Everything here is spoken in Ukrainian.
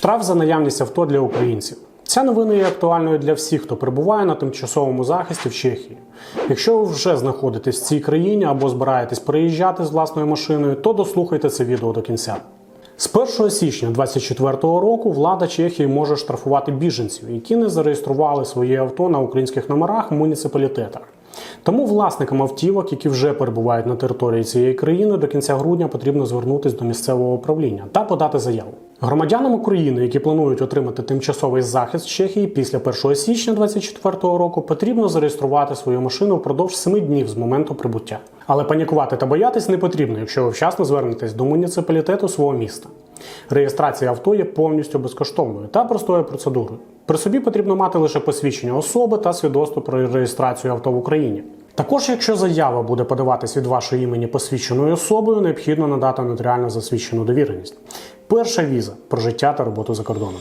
Штраф за наявність авто для українців. Ця новина є актуальною для всіх, хто перебуває на тимчасовому захисті в Чехії. Якщо ви вже знаходитесь в цій країні або збираєтесь переїжджати з власною машиною, то дослухайте це відео до кінця. З 1 січня 2024 року влада Чехії може штрафувати біженців, які не зареєстрували своє авто на українських номерах в муніципалітетах. Тому власникам автівок, які вже перебувають на території цієї країни, до кінця грудня потрібно звернутися до місцевого управління та подати заяву. Громадянам України, які планують отримати тимчасовий захист Чехії після 1 січня 2024 року, потрібно зареєструвати свою машину впродовж 7 днів з моменту прибуття. Але панікувати та боятись не потрібно, якщо ви вчасно звернетесь до муніципалітету свого міста. Реєстрація авто є повністю безкоштовною та простою процедурою. При собі потрібно мати лише посвідчення особи та свідоцтво про реєстрацію авто в Україні. Також, якщо заява буде подаватись від вашої імені посвідченою особою, необхідно надати нотаріально засвідчену довіреність. Перша віза про життя та роботу за кордоном.